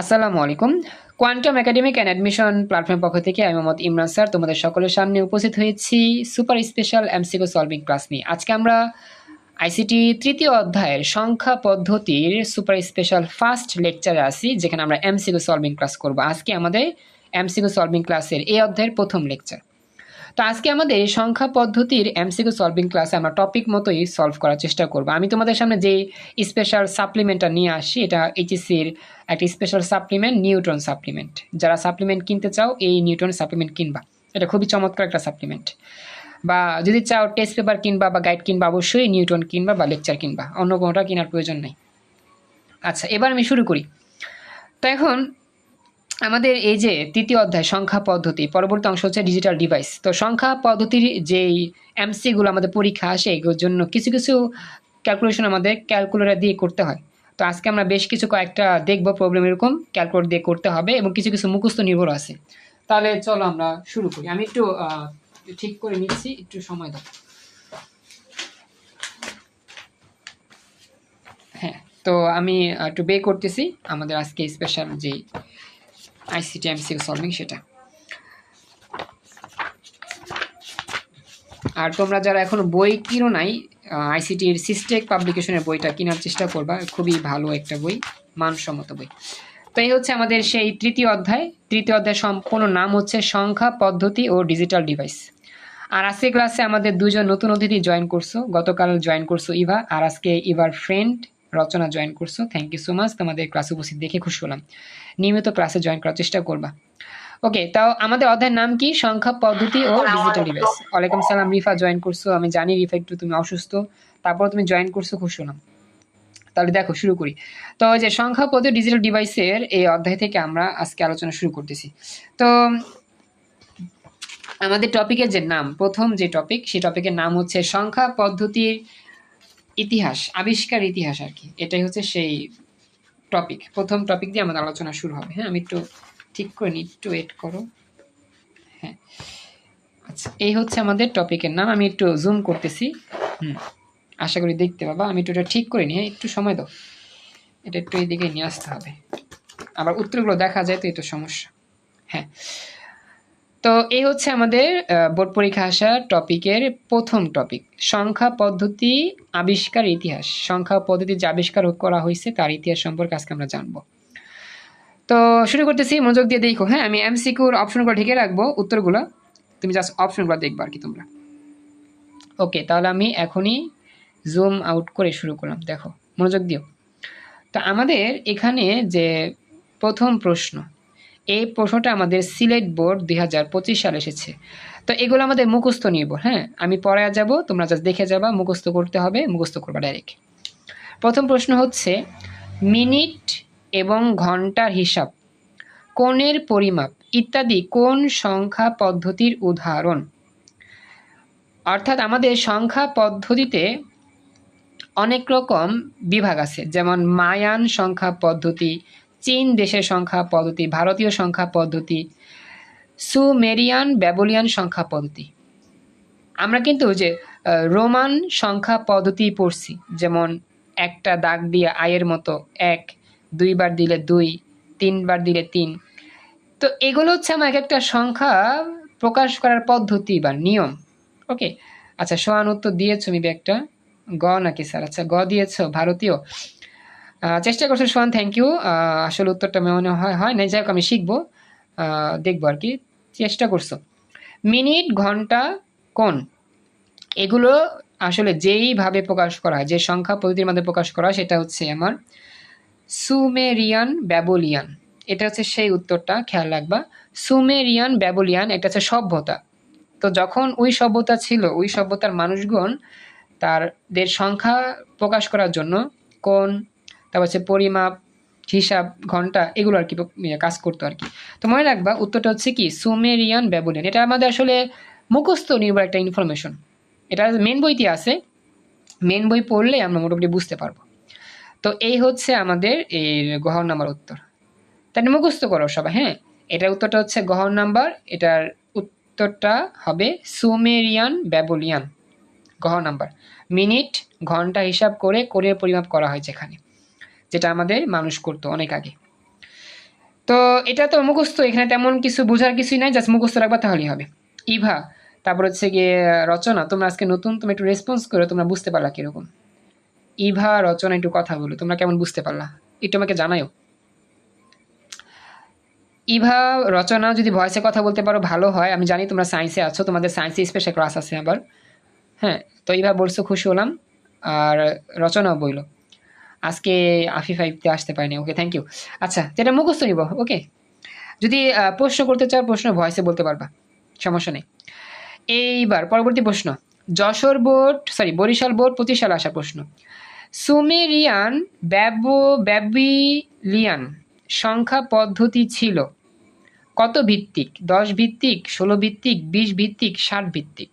আসসালামু আলাইকুম। Quantum academic and admission platform পক্ষ থেকে আমি মোহাম্মদ ইমরান স্যার তোমাদের সকলের সামনে উপস্থিত হয়েছি super special MCQ solving class নিয়ে। আজকে আমরা আইসিটি তৃতীয় অধ্যায়ের সংখ্যা পদ্ধতির সুপার স্পেশাল ফার্স্ট লেকচারে আসি, যেখানে আমরা এমসিকো সলভিং ক্লাস করব। আজকে আমাদের এমসিকো সলভিং ক্লাসের এই অধ্যায়ের প্রথম লেকচার। তো আজকে আমাদের সংখ্যা পদ্ধতির এমসিকিউ সলভিং ক্লাসে আমরা টপিক মতোই সলভ করার চেষ্টা করব। আমি তোমাদের সামনে যে স্পেশাল সাপ্লিমেন্টটা নিয়ে আসি, এটা এইচএসসির একটা স্পেশাল সাপ্লিমেন্ট নিউট্রন সাপ্লিমেন্ট যারা সাপ্লিমেন্ট কিনতে চাও, এই নিউট্রন সাপ্লিমেন্ট কিনবা। এটা খুবই চমৎকার একটা সাপ্লিমেন্ট বা যদি চাও টেস্ট পেপার কিনবা বা গাইড কিনবা, অবশ্যই নিউটন কিনবা বা লেকচার কিনবা। অন্য কোনোটা কেনার প্রয়োজন নেই। আচ্ছা এবার আমি শুরু করি। তো এখন আমাদের এই যে তৃতীয় অধ্যায়, সংখ্যা পদ্ধতি, পরবর্তী অংশ হচ্ছে ডিজিটাল ডিভাইস তো সংখ্যা পদ্ধতির যেই এমসিগুলো আমাদের পরীক্ষা আসে, এগুলোর জন্য কিছু কিছু ক্যালকুলেশন আমাদের ক্যালকুলেটার দিয়ে করতে হয়। তো আজকে আমরা বেশ কিছু কয়েকটা দেখব প্রবলেম এরকম ক্যালকুলেট দিয়ে করতে হবে এবং কিছু কিছু মুখস্থ নির্ভর আছে। তাহলে চলো আমরা শুরু করি। আমি একটু ঠিক করে নিচ্ছি, একটু সময় দাও। হ্যাঁ তো আমি একটু বে করতেছি। আমাদের আজকে স্পেশাল যে আইসিটি এমসিউ সলভিং সেটা। আর তোমরা যারা এখনও বই কিনো নাই আইসিটির সিস্টেক পাবলিকেশনের বইটা কেনার চেষ্টা করবা। খুবই ভালো একটা বই, মানসম্মত বই। তো এই হচ্ছে আমাদের সেই তৃতীয় অধ্যায়। তৃতীয় অধ্যায় সম্পূর্ণ নাম হচ্ছে সংখ্যা, পদ্ধতি ও ডিজিটাল ডিভাইস। আর আজকে ক্লাসে আমাদের দুজন নতুন অতিথি জয়েন করছ। গতকাল জয়েন করছ ইভা, আর আজকে ইভার ফ্রেন্ড রচনা জয়েন করছ থ্যাংক ইউ সো মাচ তোমাদের ক্লাসে উপস্থিত দেখে খুশি হলাম। নিয়মিত ক্লাসে জয়েন করার চেষ্টা করবা। ওকে তাও আমাদের অধ্যায়ের নাম কি? সংখ্যা পদ্ধতি ও ডিজিটাল ডিভাইস ওয়ালাইকুম সালাম রিফা জয়েন করছ আমি জানি রিফা একটু তুমি অসুস্থ তারপর তুমি জয়েন করছ খুশি হলাম। তাহলে দেখো শুরু করি। তো ওই যে সংখ্যা পদ্ধতি ডিজিটাল ডিভাইসের এই অধ্যায় থেকে আমরা আজকে আলোচনা শুরু করতেছি। তো আমাদের টপিকের যে নাম প্রথম যে টপিক সেই টপিকের নাম হচ্ছে সংখ্যা পদ্ধতির ইতিহাস, আবিষ্কার ইতিহাস আর কি। এটাই হচ্ছে সেই টপিক প্রথম টপিক দিয়ে আমাদের আলোচনা শুরু হবে। হ্যাঁ আমি একটু ঠিক করে নিই, একটু ওয়েট করো। হ্যাঁ আচ্ছা এই হচ্ছে আমাদের টপিকের নাম। আমি একটু জুম করতেছি। হুম, আশা করি দেখতে পাবা। আমি একটু এটা ঠিক করে নিই হ্যাঁ একটু সময় দাও। এটা একটু এইদিকে নিয়ে আসতে হবে। আবার উত্তরগুলো দেখা যায় তো এই তো সমস্যা। হ্যাঁ তো এই হচ্ছে আমাদের বোর্ড পরীক্ষা আসা টপিকের প্রথম টপিক সংখ্যা পদ্ধতি, আবিষ্কার, ইতিহাস। সংখ্যা পদ্ধতি যে আবিষ্কার করা হয়েছে, তার ইতিহাস সম্পর্কে আজকে আমরা জানব। তো শুরু করতেছি, মনোযোগ দিয়ে দেখো। হ্যাঁ আমি এমসিকিউর অপশনগুলো ঢেকে রাখব, উত্তরগুলো। তুমি জাস্ট অপশনগুলো দেখবা আর কি তোমরা। ওকে তাহলে আমি এখনই জুম আউট করে শুরু করলাম। দেখো, মনোযোগ দিও। তো আমাদের এখানে যে প্রথম প্রশ্ন এই প্রশ্নটা আমাদের সিলেট বোর্ড দুই হাজার পঁচিশ সালে এসেছে। তো এগুলো আমাদের মুখস্থ নির্ভর হ্যাঁ? আমি পরে যাব, তোমরা জাস্ট দেখে যাবা, মুখস্থ করতে হবে, মুখস্থ করবা ডাইরেক্ট প্রথম প্রশ্ন হচ্ছে, মিনিট এবং ঘণ্টার হিসাব, কোণের পরিমাপ ইত্যাদি কোন সংখ্যা পদ্ধতির উদাহরণ? অর্থাৎ আমাদের সংখ্যা পদ্ধতিতে অনেক রকম বিভাগ আছে, যেমন মায়ান সংখ্যা পদ্ধতি চীন দেশের সংখ্যা পদ্ধতি, ভারতীয় সংখ্যা পদ্ধতি, সুমেরিয়ান ব্যাবলিয়ান সংখ্যা পদ্ধতি। আমরা কিন্তু যে রোমান সংখ্যা পদ্ধতি পড়ছি। যেমন একটা দাগ দিয়ে আয়ের মতো এক, দুইবার দিলে দুই, তিনবার দিলে তিন। তো এগুলো হচ্ছে আমার এক একটা সংখ্যা প্রকাশ করার পদ্ধতি বা নিয়ম। ওকে? আচ্ছা সোয়ান উত্তর দিয়েছ মিবি একটা? গ নাকি স্যার? আচ্ছা গ দিয়েছ, ভারতীয়। চেষ্টা করছ সোহান থ্যাংক ইউ আসলে উত্তরটা মনে হয় হয় না যাই হোক, আমি শিখব। দেখব আর কি। চেষ্টা করছ। মিনিট, ঘণ্টা কোন এগুলো আসলে যেইভাবে প্রকাশ করা হয়, যে সংখ্যা পদ্ধতির মধ্যে প্রকাশ করা সেটা হচ্ছে আমার সুমেরিয়ান ব্যাবলিয়ান। এটা হচ্ছে সেই উত্তরটা, খেয়াল রাখবা। সুমেরিয়ান ব্যাবলিয়ান, এটা হচ্ছে সভ্যতা। তো যখন ওই সভ্যতা ছিল, ওই সভ্যতার মানুষগণ তাদের সংখ্যা প্রকাশ করার জন্য কোন তারপর হচ্ছে পরিমাপ, হিসাব, ঘণ্টা, এগুলো আর কি ইয়ে কাজ করতো আর কি। তো মনে রাখবা, উত্তরটা হচ্ছে কি? সুমেরিয়ান ব্যাবলিয়ান এটা আমাদের আসলে মুখস্থ নির্ভর একটা ইনফরমেশন এটা মেন বইতে আছে। মেন বই পড়লে আমরা মোটামুটি বুঝতে পারব। তো এই হচ্ছে আমাদের এর গহর নাম্বার উত্তর। তাহলে মুখস্থ করো সবাই হ্যাঁ? এটার উত্তরটা হচ্ছে গহর নাম্বার। এটার উত্তরটা হবে সুমেরিয়ান ব্যাবলিয়ান গহ নাম্বার। মিনিট, ঘণ্টা হিসাব করে কোরের পরিমাপ করা হয় যেখানে। যেটা আমাদের মানুষ করতো অনেক আগে। তো এটা তো মুখস্থ, এখানে তেমন কিছু বোঝার কিছুই নাই জাস্ট মুখস্থ রাখবা তাহলেই হবে। ইভা, তারপর হচ্ছে গিয়ে রচনা, তোমরা আজকে নতুন, তুমি একটু রেসপন্স করো, তোমরা বুঝতে পারলা কীরকম। ইভা, রচনা, একটু কথা বলো, তোমরা কেমন বুঝতে পারলা? একটু আমাকে জানাও ইভা, রচনা, যদি ভয়েসে কথা বলতে পারো, ভালো হয়। আমি জানি তোমরা সায়েন্সে আছো, তোমাদের সায়েন্সে স্পেশাল ক্লাস আছে আবার। হ্যাঁ তো ইভা বলছো, খুশি হলাম। আর রচনাও বইলো। আজকে আফি ফাইভতে আসতে পারিনি ওকে থ্যাংক ইউ আচ্ছা যেটা মুখস্থ নিব ওকে যদি প্রশ্ন করতে চাও প্রশ্ন ভয়েসে বলতে পারবা সমস্যা নেই। এইবার পরবর্তী প্রশ্ন। Jessore board sorry Barishal board পঁচিশ সালে আসা প্রশ্ন। সুমেরিয়ান ব্যাবো ব্যাবিলিয়ান সংখ্যা পদ্ধতি ছিল কত ভিত্তিক? দশ ভিত্তিক ষোলো ভিত্তিক বিশ ভিত্তিক? ষাট ভিত্তিক।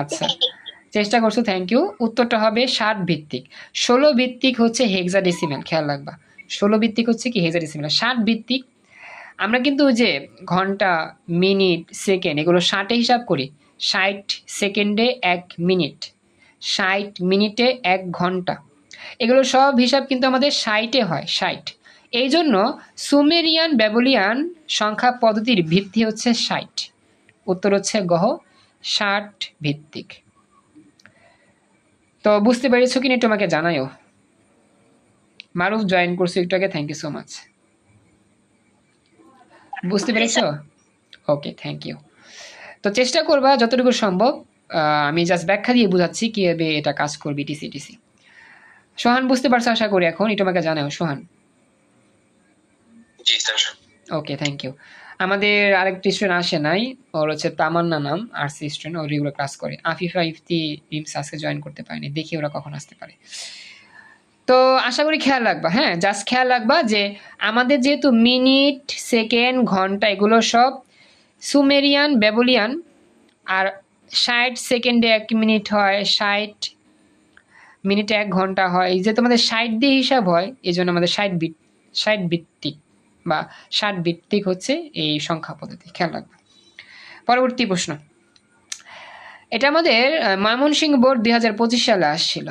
আচ্ছা। চেষ্টা করছ থ্যাংক ইউ উত্তরটা হবে ষাট ভিত্তিক। ষোলো ভিত্তিক হচ্ছে হেক্সাডেসিমেল খেয়াল রাখবা। ষোলো ভিত্তিক হচ্ছে কি হেক্সাডেসিমেল ষাট ভিত্তিক। আমরা কিন্তু যে ঘণ্টা, মিনিট, সেকেন্ড এগুলো ষাটে হিসাব করি। ষাট সেকেন্ডে এক মিনিট। ষাট মিনিটে এক ঘণ্টা। এগুলো সব হিসাব কিন্তু আমাদের ষাটে হয়, ষাট। এই জন্য সুমেরিয়ান ব্যাবলিয়ান সংখ্যা পদ্ধতির ভিত্তি হচ্ছে ষাট। উত্তর হচ্ছে গহ, ষাট ভিত্তিক। তো বুঝতে পেরেছ কিনা একটু আমাকে জানাইও মারুফ জয়েন করছ একটু আগে থ্যাংক ইউ সো মাচ বুঝতে পেরেছ? ওকে থ্যাংক ইউ তো চেষ্টা করবা যতটুকু সম্ভব আহ, আমি জাস্ট ব্যাখ্যা দিয়ে বুঝাচ্ছি কীভাবে এটা কাজ করবি টিসি টিসি সোহান বুঝতে পারছ আশা করি এখন? এটা আমাকে জানাও সোহান। জি স্যার। ওকে থ্যাংক ইউ আমাদের আরেকটি স্টুডেন্ট আসে নাই, ওর হচ্ছে তামান্না নাম আরসি স্টুডেন্ট ও রেগুলার ক্লাস করে। আফিফা ইফতি রিমস আজকে জয়েন করতে পারেনি, দেখি ওরা কখন আসতে পারে। তো আশা করি খেয়াল রাখবা হ্যাঁ জাস্ট খেয়াল রাখবা যে আমাদের যেহেতু মিনিট, সেকেন্ড, ঘণ্টা, এগুলো সব সুমেরিয়ান ব্যাবলিয়ান আর ষাট সেকেন্ডে এক মিনিট হয়, ষাট মিনিটে এক ঘণ্টা হয়, এই যে তোমাদের ষাট দিয়ে হিসাব হয়, এই জন্য আমাদের ষাট বিট, ষাট ভিত্তিক বা ষাট ভিত্তিক হচ্ছে এই সংখ্যা পদ্ধতি। খেয়াল রাখবে। পরবর্তী প্রশ্ন। এটা আমাদের ময়মনসিংহ বোর্ড দুই হাজার পঁচিশ সালে আসছিল।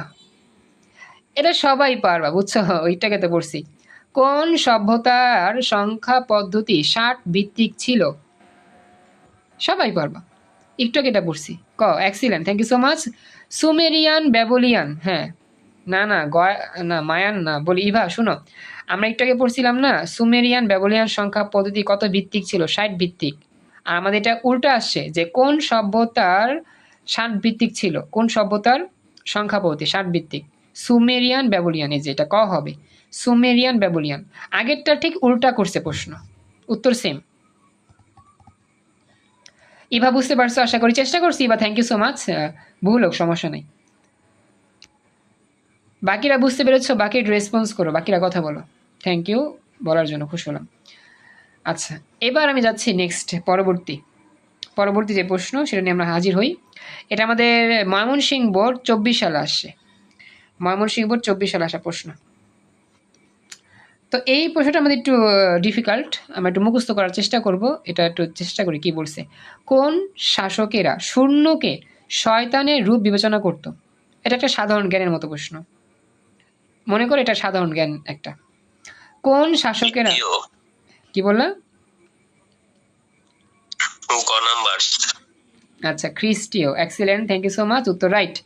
এটা সবাই পারবা, বুঝছ? ওইটাকে তো পড়ছি। কোন সভ্যতার সংখ্যা পদ্ধতি ষাট ভিত্তিক ছিল? সবাই পারবা। একটু এটা পড়ছি। ক excellent thank you so much Sumerian, Babylonian হ্যাঁ। না না, গয়া, না, মায়ান না, বলি, ইভা, শুনো। আমরা একটু আগে পড়ছিলাম না, সুমেরিয়ান ব্যাবলিয়ান সংখ্যা পদ্ধতি কত ভিত্তিক ছিল? ষাট ভিত্তিক। আর আমাদের এটা উল্টা আসছে যে কোন সভ্যতার ষাট ভিত্তিক ছিল? কোন সভ্যতার সংখ্যা পদ্ধতি? ষাট ভিত্তিক। সুমেরিয়ান ব্যাবলিয়ান, এই যে এটা ক হবে? Sumerian Babylonian. আগেরটা ঠিক উল্টা করছে প্রশ্ন। উত্তর সেম ইভা, বুঝতে পারছ? আশা করি চেষ্টা করছি। Eva thank you so much ভুল হোক, সমস্যা নেই। বাকিরা বুঝতে পেরেছ? বাকি রেসপন্স করো। বাকিরা কথা বলো। থ্যাংক ইউ বলার জন্য খুশি হলাম আচ্ছা এবার আমি যাচ্ছি নেক্সট পরবর্তী। পরবর্তী যে প্রশ্ন, সেটা নিয়ে আমরা হাজির হই। এটা আমাদের ময়মনসিংহ বোর্ড চব্বিশ সালে আসছে। ময়মনসিংহ বোর্ড চব্বিশ সালে আসা প্রশ্ন। তো এই প্রশ্নটা আমাদের একটু ডিফিকাল্ট আমরা একটু মুখস্থ করার চেষ্টা করব। এটা একটু চেষ্টা করি কি বলছে। কোন শাসকেরা শূন্যকে শয়তানের রূপ বিবেচনা করত? এটা একটা সাধারণ জ্ঞানের মতো প্রশ্ন। মনে করো এটা সাধারণ জ্ঞান একটা। কোন শাসকেরা? কি বললা? আচ্ছা খ্রিস্টীয়। Excellent thank you so much উত্তর রাইট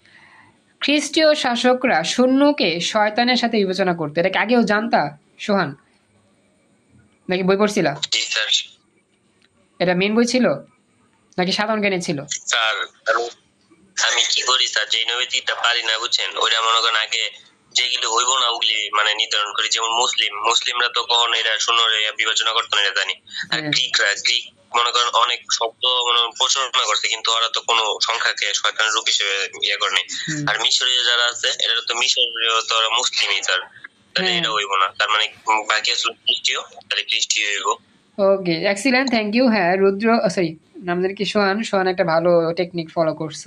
খ্রিস্টীয় শাসকরা শূন্যকে শয়তানের সাথে বিবেচনা করতো। এটাকে আগেও জানতা সোহান? নাকি বই পড়ছিলা? এটা মেন বই ছিল? নাকি সাধারণ জ্ঞানে ছিল? স্যার আমি- কি করি স্যার? যে নৈতিকটা পারি না বুঝছেন? ওইটা মনে করেন আগে যেগুলি হইব না ওগুলি মানে নির্ধারণ করি যেমন মুসলিম মুসলিমরা তো কখনো এটা শূন্য বিবেচনা করতো না এটা জানি। আর হ্যাঁ। গ্রিকরা গ্রিক মনে করেন অনেক শব্দ মানে প্রচারণা করছে কিন্তু ওরা তো কোনো সংখ্যাকে শয়তানের রূপ হিসেবে ইয়ে করেনি। আর মিশরীয় যারা আছে এটা তো মিশরীয় তো ওরা মুসলিমই তাহলে হ্যাঁ। এটা হইব না তার মানে বাকি আসলে খ্রিস্টীয় তাহলে খ্রিস্টীয় হইব। ওকে এক্সিলেন্ট থ্যাংক ইউ হ্যাঁ রুদ্র সরি আমাদের কি সোহান সোহান একটা ভালো টেকনিক ফলো করছ।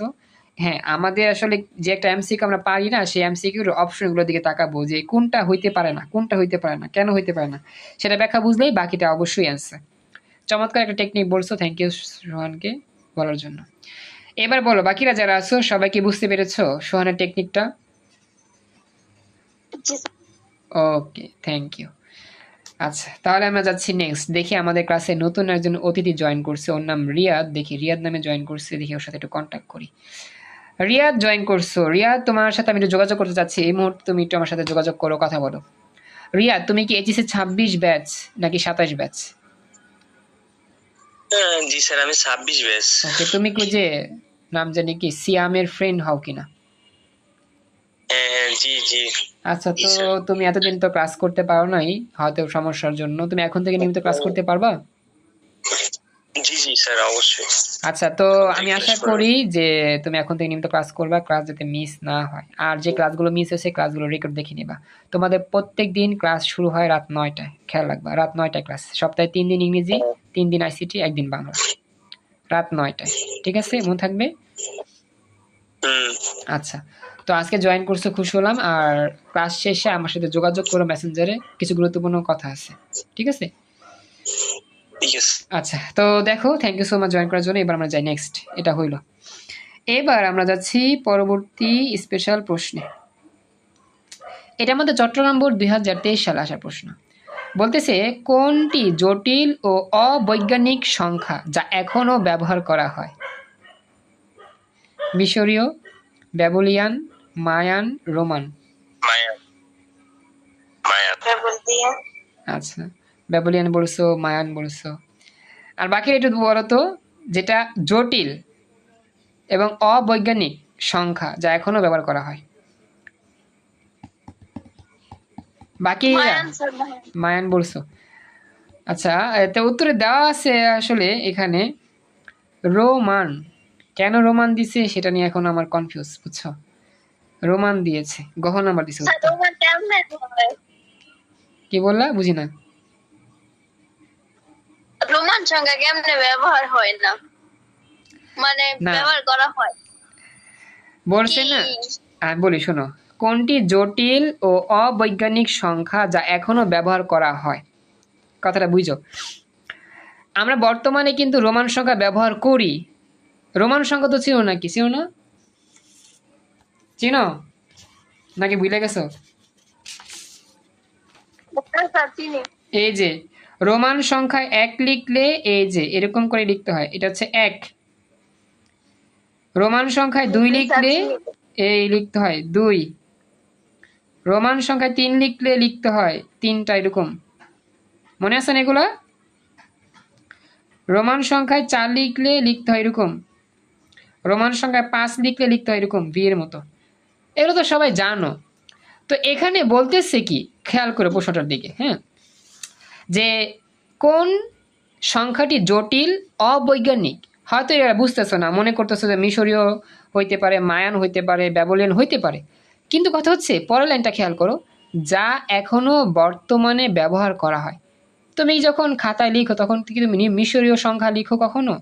হ্যাঁ আমাদের আসলে যে একটা এমসিকিউ আমরা পারি না সেই এমসিকিউর অপশনগুলোর দিকে তাকাবো যে কোনটা হইতে পারে না কোনটা হইতে পারে না কেন হইতে পারে না সেটা ব্যাখ্যা বুঝলেই বাকিটা অবশ্যই অ্যান্সার চমৎকার একটা টেকনিক বলছো থ্যাংক ইউ সোহানকে বলার জন্য। এবার বলো বাকিরা যারা আছো সবাই কি বুঝতে পেরেছ সোহানের টেকনিকটা ওকে থ্যাংক ইউ আচ্ছা তাহলে আমরা যাচ্ছি নেক্সট দেখি আমাদের ক্লাসে নতুন একজন অতিথি জয়েন করছে ওর নাম রিয়াদ। দেখি রিয়াদ নামে জয়েন করছে দেখি ওর সাথে একটু কন্ট্যাক্ট করি। রিয়াদ জয়েন করছ। রিয়াদ তোমার সাথে আমি একটু যোগাযোগ করতে চাচ্ছি। এই মুহূর্তে তুমি একটু আমার সাথে যোগাযোগ করো কথা বলো। রিয়াদ তুমি কি এইচএসি ছাব্বিশ ব্যাচ নাকি সাতাশ ব্যাচ জি স্যার আমি ছাব্বিশ বেশ ওকে তুমি কি যে নাম জানি কি সিয়ামের ফ্রেন্ড হও কিনা? হ্যাঁ জি জি। আচ্ছা তো তুমি এতদিন তো ক্লাস করতে পারো নাই হয়তো সমস্যার জন্য। তুমি এখন থেকে নিয়মিত ক্লাস করতে পারবা? জি জি স্যার অবশ্যই। আচ্ছা তো আমি আশা করি যে তুমি এখন থেকে নিয়মিত ক্লাস করবা ক্লাস যাতে মিস না হয়। আর যে ক্লাসগুলো মিস হয়েছে ক্লাসগুলো রেকর্ড দেখে নিবা। তোমাদের প্রত্যেক দিন ক্লাস শুরু হয় রাত নয়টায়। খেয়াল রাখবা রাত নয়টায় ক্লাস। সপ্তাহে তিন দিন ইংরেজি তিন দিন আইসিটি একদিন বাংলা। রাত নয়টায়। ঠিক আছে মনে থাকবে? আচ্ছা তো আজকে জয়েন করছ খুশি হলাম। আর ক্লাস শেষে আমার সাথে যোগাযোগ করো মেসেঞ্জারে কিছু গুরুত্বপূর্ণ কথা আছে। ঠিক আছে? আচ্ছা তো দেখো thank you so much join করার জন্য। এবার আমরা যাই নেক্সট এটা হইল। এবার আমরা যাচ্ছি পরবর্তী স্পেশাল প্রশ্নে। এটা আমাদের চট্টগ্রাম বোর্ড দুই হাজার তেইশ সালে আসা প্রশ্ন। বলতেছে কোনটি জটিল ও অবৈজ্ঞানিক সংখ্যা যা এখনও ব্যবহার করা হয়? মিশরীয় ব্যাবলিয়ান মায়ান রোমান। আচ্ছা। ব্যাবলিয়ান বলছো মায়ান বলছো। আর বাকি একটু বলো তো যেটা জটিল এবং অবৈজ্ঞানিক সংখ্যা যা এখনও ব্যবহার করা হয়। বাকি মায়ান বলছো। আচ্ছা তো উত্তরে দেওয়া আছে আসলে এখানে রোমান। কেন রোমান দিছে সেটা নিয়ে এখন আমার কনফিউজ বুঝছ? রোমান দিয়েছে গহ নাম্বার দিছে কি বললা? বুঝি না। রোমান সংখ্যা কেমনে ব্যবহার হয় না? মানে ব্যবহার করা হয়। বলছে না? আমি বলি শোনো। কোনটি জটিল ও অবৈজ্ঞানিক সংখ্যা যা এখনও ব্যবহার করা হয়? কথাটা বুঝো আমরা বর্তমানে কিন্তু রোমান সংখ্যা ব্যবহার করি। রোমান সংখ্যা তো চিনো নাকি? চিনো না? চিনো? নাকি ভুলে গেছো? এই যে রোমান সংখ্যায় এক লিখলে এই যে এরকম করে লিখতে হয়। এটা হচ্ছে এক। রোমান সংখ্যায় দুই লিখলে এই লিখতে হয় দুই। রোমান সংখ্যায় তিন লিখলে লিখতে হয় তিনটা এরকম। মনে আছে না এগুলা? রোমান সংখ্যায় চার লিখলে লিখতে হয় এরকম। রোমান সংখ্যায় পাঁচ লিখলে লিখতে হয় এরকম বিয়ের মতো। এগুলো তো সবাই জানো। তো এখানে বলতেছে কি? খেয়াল করে প্রশ্নটার দিকে হ্যাঁ? যে কোন সংখ্যাটি জটিল, অবৈজ্ঞানিক। হয়তো এরা বুঝতেছো না, মনে করতেছো যে মিশরীয় হইতে পারে, মায়ান হইতে পারে ব্যাবলিয়ান হইতে পারে। কিন্তু কথা হচ্ছে, পরের লাইনটা খেয়াল করো, যা এখনও বর্তমানে ব্যবহার করা হয়। তুমি যখন খাতায় লিখো, তখন কি তুমি মিশরীয় সংখ্যা লিখো কখনো?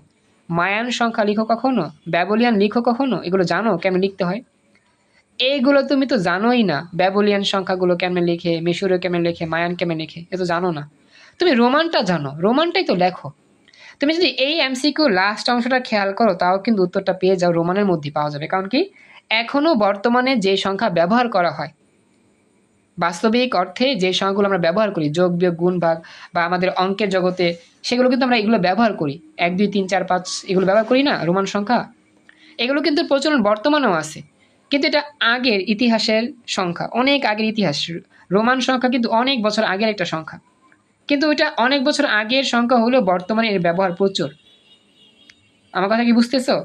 মায়ান সংখ্যা লিখো কখনো? ব্যাবলিয়ান লিখো কখনো? এগুলো জানো? কেমন লিখতে হয়? এইগুলো তুমি তো জানোই না ব্যাবলিয়ান সংখ্যাগুলো কেমন লিখে, মিশরীয় কেমন লিখে, মায়ান কেমন লিখে, এ তো জানো না। তুমি রোমানটা জানো, রোমানটাই তো লেখো। তুমি যদি এই এমসিকিউ লাস্ট অংশটা খেয়াল করো, তাও কিন্তু উত্তরটা পেয়ে যাও, রোমানের মধ্যে পাওয়া যাবে। কারণ কি? এখনও বর্তমানে যে সংখ্যা ব্যবহার করা হয়, বাস্তবিক অর্থে যে সংখ্যাগুলো আমরা ব্যবহার করি, যোগ, বিয়োগ, গুণ ভাগ বা আমাদের অঙ্কের জগতে, সেগুলো কিন্তু আমরা এগুলো ব্যবহার করি। এক, দুই, তিন, চার, পাঁচ, এগুলো ব্যবহার করি না, রোমান সংখ্যা? এগুলো কিন্তু প্রচলন বর্তমানেও আছে, কিন্তু এটা আগের ইতিহাসের সংখ্যা, অনেক আগের ইতিহাস। রোমান সংখ্যা কিন্তু অনেক বছর আগের একটা সংখ্যা। কিন্তু ওইটা অনেক বছর আগের সংখ্যা হলেও বর্তমানে এর ব্যবহার প্রচুর। আমার কথা কি বুঝতেছো?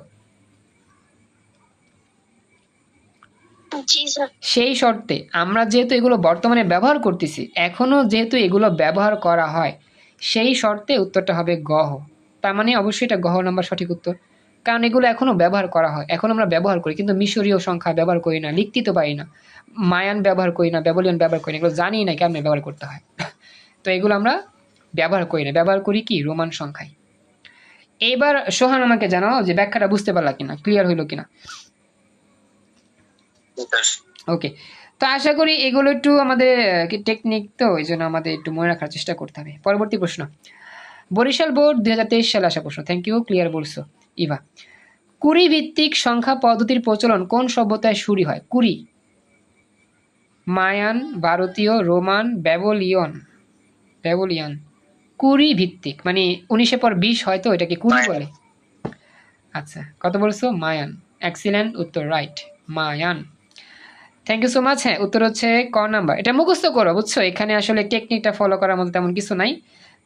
সেই শর্তে আমরা যেহেতু এগুলো বর্তমানে ব্যবহার করতেছি এখনও যেহেতু এগুলো ব্যবহার করা হয় সেই শর্তে উত্তরটা হবে গহ। তার মানে অবশ্যই এটা গহ নাম্বার সঠিক উত্তর। কারণ এগুলো এখনও ব্যবহার করা হয় এখন আমরা ব্যবহার করি কিন্তু মিশরীয় সংখ্যা ব্যবহার করি না লিখতে তো পারি না মায়ান ব্যবহার করি না ব্যাবলিয়ান ব্যবহার করি না এগুলো জানি না কেমন ব্যবহার করতে হয়। তো এগুলো আমরা ব্যবহার করি না। ব্যবহার করি কি? রোমান সংখ্যায়। এইবার সোহান আমাকে জানাও যে ব্যাখ্যাটা বুঝতে পারলা কিনা ক্লিয়ার হইল কিনা? ওকে তো আশা করি এগুলো একটু আমাদের টেকনিক তো এই জন্য আমাদের একটু মনে রাখার চেষ্টা করতে হবে। পরবর্তী প্রশ্ন। বরিশাল বোর্ড দুই হাজার তেইশ সালে আসা প্রশ্ন। থ্যাংক ইউ ক্লিয়ার বলছো ইভা। কুড়ি ভিত্তিক সংখ্যা পদ্ধতির প্রচলন কোন সভ্যতায় শুরু হয়? কুড়ি। মায়ান ভারতীয় রোমান ব্যাবলিয়ন। ব্যাবলিয়ান কুড়ি ভিত্তিক মানে উনিশের পর বিশ হয়তো এটাকে কুড়ি বলে। আচ্ছা কত বলছো? মায়ান। এক্সিলেন্ট উত্তর right Mayan. Thank you so much হ্যাঁ উত্তর হচ্ছে ক নাম্বার। এটা মুখস্থ করো বুঝছ? এখানে আসলে টেকনিকটা ফলো করার মতো তেমন কিছু নাই।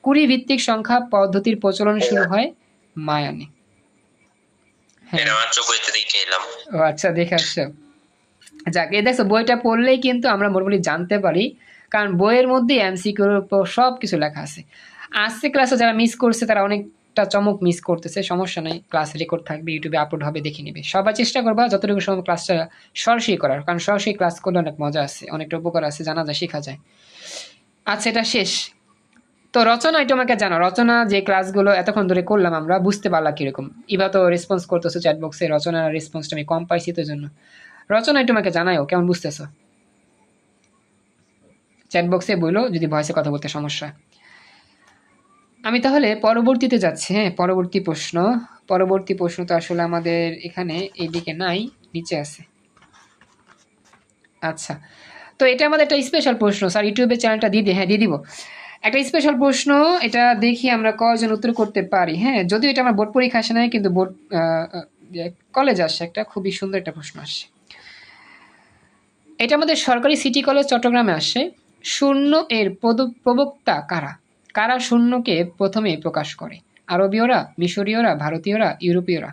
কুড়ি ভিত্তিক সংখ্যা পদ্ধতির প্রচলন শুরু হয় মায়ানে। হ্যাঁ। ও আচ্ছা দেখে আসছো। যাক এই দেখো বইটা পড়লেই কিন্তু আমরা মোটামুটি জানতে পারি কারণ বইয়ের মধ্যে এমসিকিউর উপর সব কিছু লেখা আছে। আজকে ক্লাসে যারা মিস করছে, তারা অনেকটা চমক মিস করতেছে, সমস্যা নেই ক্লাস রেকর্ড থাকবে ইউটিউবে আপলোড হবে, দেখে নেবে। সবাই চেষ্টা করবা যতটুকু সময় ক্লাসটা সরাসরি করার, কারণ সরাসরি ক্লাস করলে অনেক মজা আছে, অনেকটা উপকার আছে, জানা যায়, শেখা যায়। আচ্ছা এটা শেষ। তো রচনা এটা আমাকে জানো, রচনা যে ক্লাসগুলো এতক্ষণ ধরে করলাম আমরা, বুঝতে পারলাম কীরকম। এবার তো রেসপন্স করতেছো চ্যাট বক্সে রচনার রেসপন্সটা আমি কম পাইছি, তো জন্য। রচনা একটু আমাকে জানাও কেমন বুঝতেছো? চ্যাট বক্সে বলল যদি ভয়েসে কথা বলতে সমস্যা। আমি তাহলে পরবর্তীতে যাচ্ছি হ্যাঁ পরবর্তী প্রশ্ন। পরবর্তী প্রশ্ন তো আসলে আমাদের এখানে এইদিকে নাই, নিচে আছে। আচ্ছা তো এটা আমাদের একটা স্পেশাল প্রশ্ন। স্যার ইউটিউবে চ্যানেলটা দিয়ে দিই হ্যাঁ দিয়ে দিব। একটা স্পেশাল প্রশ্ন, এটা দেখি আমরা কয়জন উত্তর করতে পারি হ্যাঁ যদিও এটা আমার বোর্ড পরীক্ষা আসে নাই, কিন্তু বোর্ড কলেজ আসছে একটা, খুবই সুন্দর একটা প্রশ্ন আসছে এটা আমাদের সরকারি সিটি কলেজ চট্টগ্রামে আসে। শূন্য এর প্রবক্তা কারা? কারা শূন্যকে প্রথমে প্রকাশ করে? আরবীয়রা মিশরীয়রা ভারতীয়রা ইউরোপীয়রা?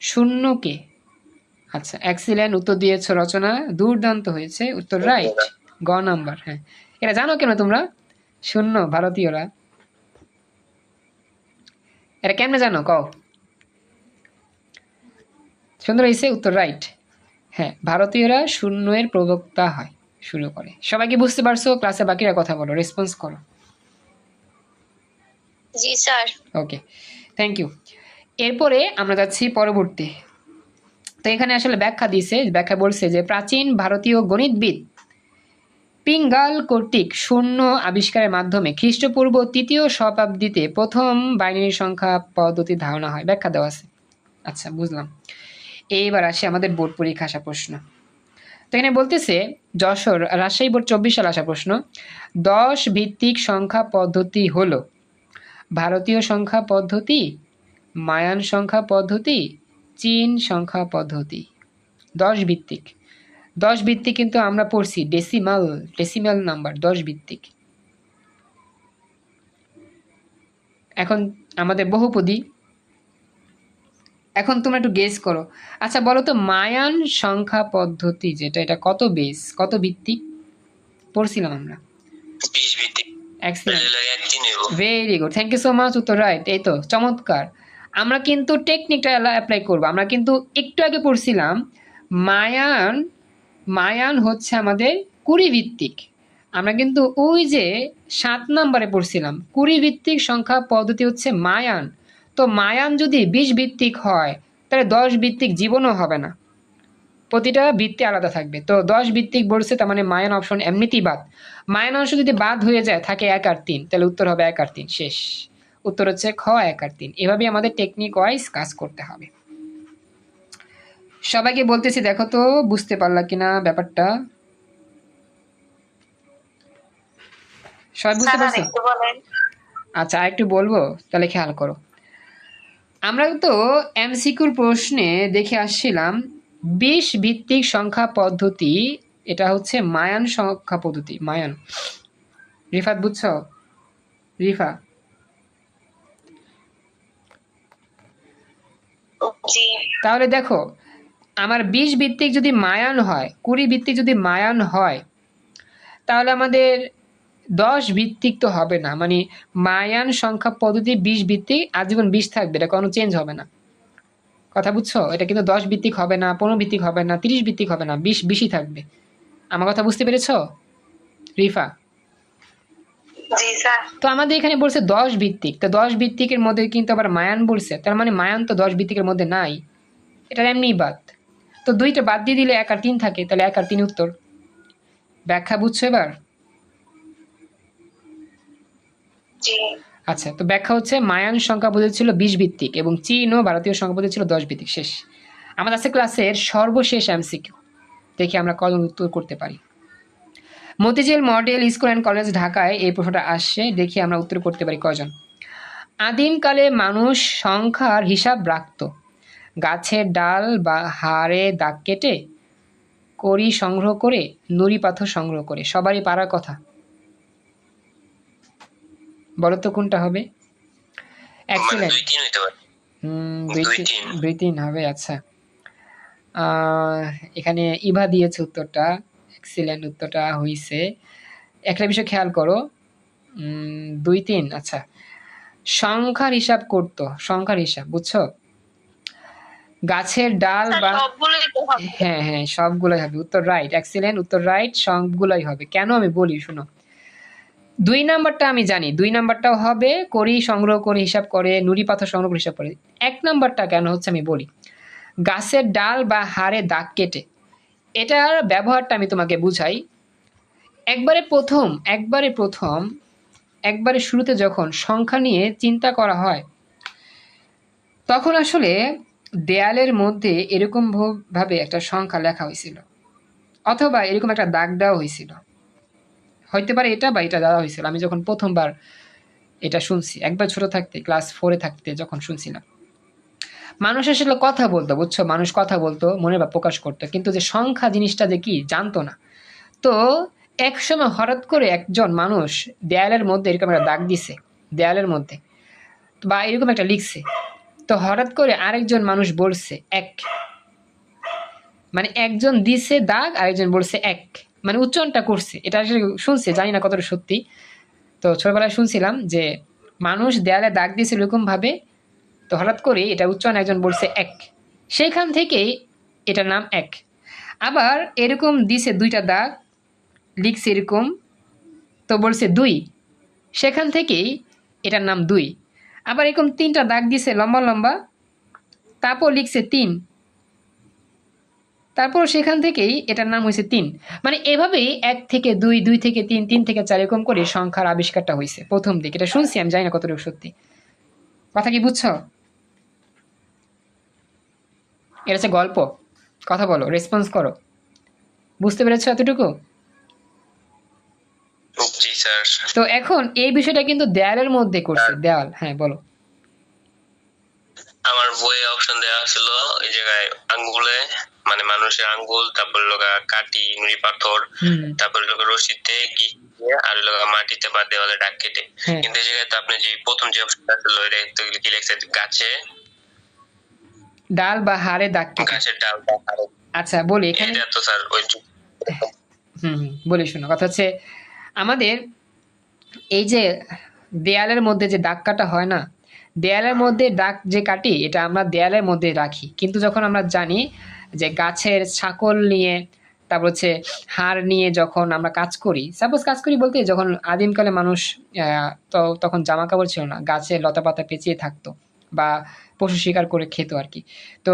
শূন্যকে। আচ্ছা এক্সিলেন্ট উত্তর দিয়েছ রচনা। দুর্দান্ত হয়েছে। উত্তর রাইট গ নাম্বার হ্যাঁ। এটা জানো কেন তোমরা? শূন্য ভারতীয়রা। এটা কেমনে জানো? কও। সুন্দর হয়েছে উত্তর রাইট হ্যাঁ ভারতীয়রা শূন্য এর প্রবক্তা হয় শুরু করে। সবাই কি বুঝতে পারছ ক্লাসে বাকিরা কথা বলো রেসপন্স করো। জি স্যার। ওকে থ্যাংক ইউ এরপরে আমরা যাচ্ছি পরবর্তী। তো এখানে আসলে ব্যাখ্যা দিয়েছে ব্যাখ্যা বলছে যে প্রাচীন ভারতীয় গণিতবিদ পিঙ্গাল কর্তৃক শূন্য আবিষ্কারের মাধ্যমে খ্রিস্টপূর্ব তৃতীয় শতাব্দীতে প্রথম বাইনারি সংখ্যা পদ্ধতির ধারণা হয়। ব্যাখ্যা দেওয়া আছে। আচ্ছা বুঝলাম। এইবার আসে আমাদের বোর্ড পরীক্ষা আসা প্রশ্ন। তো এখানে বলতেছে, যশোর রাজশাহী বোর্ড চব্বিশ সাল আসা প্রশ্ন, দশ ভিত্তিক সংখ্যা পদ্ধতি হলো, ভারতীয় সংখ্যা পদ্ধতি, মায়ান সংখ্যা পদ্ধতি, চীন সংখ্যা পদ্ধতি। দশ ভিত্তিক। দশ ভিত্তিক কিন্তু আমরা পড়ছি ডেসিমাল ডেসিমাল নাম্বার দশ ভিত্তিক। এখন আমাদের বহুপদী এখন তোমরা একটু গেস করো। আচ্ছা বলো তো মায়ান সংখ্যা পদ্ধতি যেটা এটা কত বেস কত ভিত্তিক পড়ছিলাম আমরা। Very good thank you so much উত্তর রাইট এই তো চমৎকার। আমরা কিন্তু টেকনিকটা অ্যাপ্লাই করব। আমরা কিন্তু একটু আগে পড়ছিলাম মায়ান মায়ান হচ্ছে আমাদের কুড়ি ভিত্তিক আমরা কিন্তু ওই যে সাত নম্বরে পড়ছিলাম কুড়ি ভিত্তিক সংখ্যা পদ্ধতি হচ্ছে মায়ান। তো মায়ান যদি বিশ ভিত্তিক হয় তাহলে দশ ভিত্তিক জীবনও হবে না। প্রতিটা ভিত্তি আলাদা থাকবে। তো দশ ভিত্তিক বলছে তার মানে মায়ান অপশন এমনিতেই বাদ। মায়ান অংশ যদি বাদ হয়ে যায় থাকে এক আর তিন তাহলে উত্তর হবে এক আর তিন শেষ। উত্তর হচ্ছে খ এক আর তিন। এভাবেই আমাদের টেকনিক ওয়াইজ কাজ করতে হবে। সবাইকে বলতেছি দেখো তো বুঝতে পারলা কিনা ব্যাপারটা? সবাই বুঝতে পারছ? বলেন। আচ্ছা আরেকটু বলব? তাহলে খেয়াল করো। আমরা তো এমসিকিউর প্রশ্নে দেখে আসছিলাম বিশ ভিত্তিক সংখ্যা পদ্ধতি এটা হচ্ছে মায়ান সংখ্যা পদ্ধতি মায়ান। রিফাত বুঝছ? রিফা। তাহলে দেখো আমার বিশ ভিত্তিক যদি মায়ান হয় কুড়ি ভিত্তিক যদি মায়ান হয় তাহলে আমাদের দশ ভিত্তিক তো হবে না। মানে মায়ান সংখ্যা পদ্ধতি বিশ ভিত্তিক আজীবন বিশ থাকবে এটা কোনো চেঞ্জ হবে না। কথা বুঝছ? এটা কিন্তু দশ ভিত্তিক হবে না পনেরো ভিত্তিক হবে না তিরিশ ভিত্তিক হবে না বিশ বিশই থাকবে। আমার কথা বুঝতে পেরেছ? রিফা? তো আমাদের এখানে বলছে দশ ভিত্তিক। তো দশ ভিত্তিকের মধ্যে কিন্তু আবার মায়ান বলছে তার মানে মায়ান তো দশ ভিত্তিকের মধ্যে নাই। এটা এমনি বাদ। তো দুইটা বাদ দিয়ে দিলে এক আর তিন থাকে তাহলে এক আর তিন উত্তর। ব্যাখ্যা বুঝছ এবার? আচ্ছা তো ব্যাখ্যা হচ্ছে মায়ান সংখ্যা পদ্ধতি ছিল বিশ ভিত্তিক এবং চীন ও ভারতীয় সংখ্যা পদ্ধতি ছিল দশ ভিত্তিক। শেষ। আমাদের আছে ক্লাসের সর্বশেষ এমসিকিউ। দেখি আমরা কজন উত্তর করতে পারি। Motijheel model school and college ঢাকায় এই প্রশ্নটা আসছে দেখি আমরা উত্তর করতে পারি কজন আদিমকালে মানুষ সংখ্যার হিসাব রাখত। গাছের ডাল বা হাড়ে দাগ কেটে করি সংগ্রহ করে, নুড়ি পাথর সংগ্রহ করে। সবারই পারার কথা। বলো তো কোনটা হবে? মানে এক্সিলেন্ট দুই তিন হবে আচ্ছা। আহ, এখানে ইভা দিয়েছে উত্তরটা এক্সিলেন্ট উত্তরটা হইছে। একটা বিষয় খেয়াল করো। উম, দুই তিন আচ্ছা। সংখ্যার হিসাব করতো সংখ্যার হিসাব বুঝছ? গাছের ডাল বা তো হবে। হ্যাঁ হ্যাঁ সবগুলোই হবে। উত্তর রাইট এক্সিলেন্ট উত্তর রাইট সবগুলোই হবে। কেন আমি বলি শুনো? দুই নাম্বারটা আমি জানি, দুই নাম্বারটাও হবে, করি, সংগ্রহ করে, হিসাব করে, নুড়ি পাথর সংগ্রহ করে, হিসাব করে। এক নাম্বারটা কেন হচ্ছে আমি বলি, গাছের ডাল বা হাড়ে দাগ কেটে, এটার ব্যবহারটা আমি তোমাকে বুঝাই। একবারে প্রথম একবারে প্রথম, একবারে শুরুতে যখন সংখ্যা নিয়ে চিন্তা করা হয়, তখন আসলে দেয়ালের মধ্যে এরকম ভাবে একটা সংখ্যা লেখা হয়েছিল, অথবা এরকম একটা দাগ দেওয়া হয়েছিল। হইতে পারে এটা বা এটা দাদা হয়েছিল। আমি যখন প্রথমবার এটা শুনছি, একবার ছোট থাকতে ক্লাস ফোরে থাকতে যখন শুনছিলাম মানুষ আসলে কথা বলতো, বুঝছ? মানুষ কথা বলতো মনে বা প্রকাশ করতো, কিন্তু যে সংখ্যা জিনিসটা যে কি, জানতো না। তো এক সময় হঠাৎ করে একজন মানুষ দেয়ালের মধ্যে এরকম একটা দাগ দিছে, দেয়ালের মধ্যে, বা এরকম একটা লিখছে। তো হঠাৎ করে আরেকজন মানুষ বলছে, এক। মানে একজন দিছে দাগ, আরেকজন বলছে, এক। মানে উচ্চারণটা করছে। এটা আসলে শুনছে, জানি না কতটা সত্যি। তো ছোটবেলায় শুনছিলাম যে, মানুষ দেয়ালে দাগ দিয়েছে এরকম ভাবে, তো হঠাৎ করে এটা উচ্চারণ একজন বলছে এক। সেইখান থেকেই এটার নাম এক। আবার এরকম দিছে দুইটা দাগ, লিখছে এরকম, তো বলছে দুই। সেখান থেকেই এটার নাম দুই। আবার এরকম তিনটা দাগ দিছে লম্বা লম্বা, তারপর লিখছে তিন। তারপর সেখান থেকেই এটার নাম হয়েছে তিন। মানে এভাবেই এক থেকে দুই দুই থেকে তিন তিন থেকে চার এরকম করে সংখ্যার আবিষ্কারটা হয়েছে প্রথম দিকে। এটা শুনছি আমি জানি না কতটুকু সত্যি। কথা কি বুঝছ? এটা হচ্ছে গল্প। কথা বলো রেসপন্স করো। বুঝতে পেরেছ এতটুকু? তো এখন এই বিষয়টা কিন্তু দেয়ালের মধ্যে করছে। দেয়াল হ্যাঁ বলো। আমার বইয়ে অপশন দেওয়া ছিল এই জায়গায় আঙ্গুলে। মানে মানুষের আঙ্গুল তারপর লগা কাটি নুড়ি পাথর তারপর লগা রশিতে আর লগা মাটিতে বা দেওয়ালে ডাক কেটে। হ্যাঁ। কিন্তু তো আপনি যে প্রথম যে অপশনটা ছিল এটা তো কি লেখছে? গাছে? ডাল বা হাড়ে দাগ কেটে। গাছের ডাল বা আরও আচ্ছা বলি এখানে। এটা তো স্যার ওই হুম হুম, বলি শোনো। কথা হচ্ছে আমাদের এই যে দেয়ালের মধ্যে যে দাগ কাটা হয় না দেয়ালের মধ্যে দাগ যে কাটি এটা আমরা দেয়ালের মধ্যে রাখি। কিন্তু যখন আমরা জানি যে গাছের ছাকল নিয়ে, তারপর হচ্ছে হাড় নিয়ে যখন আমরা কাজ করি সাপোজ কাজ করি বলতে যখন আদিমকালে মানুষ তো তখন জামা কাপড় ছিল না, গাছে লতা পাতা পেঁচিয়ে থাকতো বা পশু শিকার করে খেত আর কি। তো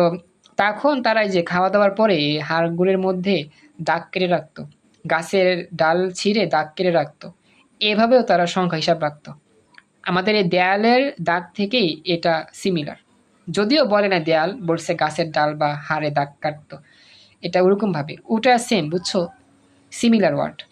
তখন তারা যে খাওয়া দাওয়ার পরে এই হাড়গুলোর মধ্যে দাগ কেটে রাখতো, গাছের ডাল ছিঁড়ে দাগ কেটে রাখতো, এভাবেও তারা সংখ্যা হিসাব রাখতো। আমাদের এই দেয়ালের দাগ থেকেই এটা সিমিলার যদিও বলে না দেয়াল, বলছে গাছের ডাল বা হাড়ে দাগ কাটতো। এটা ওরকম ভাবে। ওটা সেম বুঝছ? সিমিলার ওয়ার্ড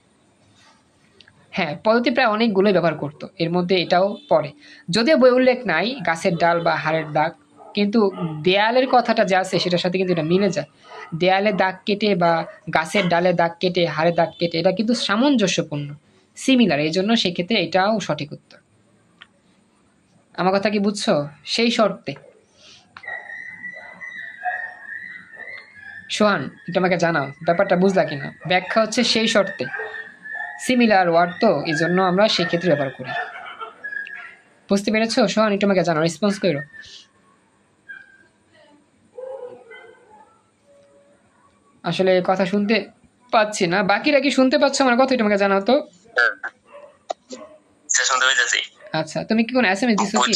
হ্যাঁ পদ্ধতি প্রায় অনেকগুলোই ব্যবহার করতো। এর মধ্যে এটাও পড়ে। যদিও বই উল্লেখ নাই গাছের ডাল বা হাড়ের দাগ, কিন্তু দেয়ালের কথাটা যে আছে সেটার সাথে কিন্তু এটা মিলে যায়। দেয়ালে দাগ কেটে বা গাছের ডালে দাগ কেটে, হাড়ে দাগ কেটে, এটা কিন্তু সামঞ্জস্যপূর্ণ। সিমিলার এই জন্য সেক্ষেত্রে এটাও সঠিক উত্তর। আমার কথা কি বুঝছ? সেই শর্তে। সোহান এটা আমাকে জানাও ব্যাপারটা বুঝলা কিনা? ব্যাখ্যা হচ্ছে সেই শর্তে। সিমিলার ওয়ার্ড তো এই জন্য আমরা সেই ক্ষেত্রে ব্যবহার করি। বুঝতে পেরেছ? সোহান এটা আমাকে জানাও রেসপন্স করো। আসলে কথা শুনতে পাচ্ছি না। বাকিরা কি শুনতে পাচ্ছ আমার কথা? এটা আমাকে জানাও তো। আচ্ছা তুমি কি কোনো এস এম এস দিছো কি?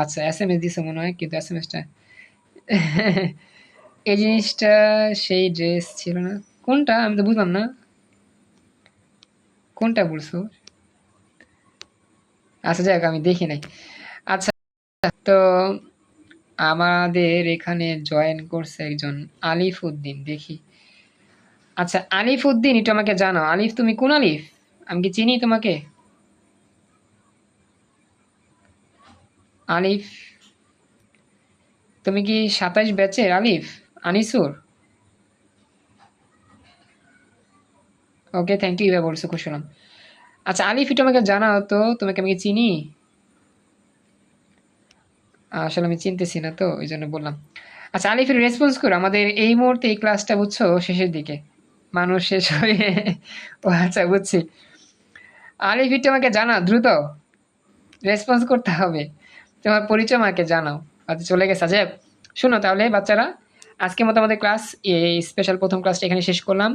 আচ্ছা এস এম এস দিছো মনে হয় কিন্তু এস এম এসটা এই জিনিসটা সেই ড্রেস ছিল না। কোনটা? আমি তো বুঝলাম না। কোনটা বলছো? আচ্ছা যাক আমি দেখি নাই। আচ্ছা তো আমাদের এখানে জয়েন করছে একজন আলিফ উদ্দিন দেখি। আচ্ছা আলিফ উদ্দিন একটু আমাকে জানাও। আলিফ, তুমি কোন আলিফ? আমি কি চিনি তোমাকে? আলিফ, তুমি কি সাতাইশ ব্যাচের আলিফ? আনিসুর? ওকে থ্যাংক ইউ বলছো খুশি হলাম আচ্ছা আলিফ, একটু আমাকে জানাও তো, তোমাকে আমি চিনি? আসলে আমি চিনতেছি না তো, ওই জন্য বললাম। আচ্ছা আলিফের রেসপন্স করো, আমাদের এই মুহূর্তে এই ক্লাসটা বুঝছ, শেষের দিকে। মানুষ শেষ হয়ে, ও আচ্ছা বুঝছি। আলিফ আমাকে জানা দ্রুত। রেসপন্স করতে হবে। তোমার পরিচয় আমাকে জানাও। আচ্ছা চলে গেছে আচ্ছা শোনো তাহলে, বাচ্চারা। আজকে মতো আমাদের ক্লাস এই স্পেশাল প্রথম ক্লাসটা এখানে শেষ করলাম।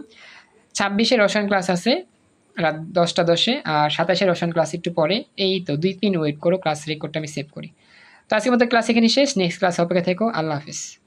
ছাব্বিশে রসায়ন ক্লাস আছে, রাত দশটা দশে, আর সাতাশে রসায়ন ক্লাস একটু পরে। এই তো, দুই তিন ওয়েট করো ক্লাস রেকর্ডটা আমি সেভ করি। তো আজকে মতো ক্লাস এখানে শেষ নেক্সট ক্লাস অপেক্ষা থেকো, আল্লাহ হাফিজ।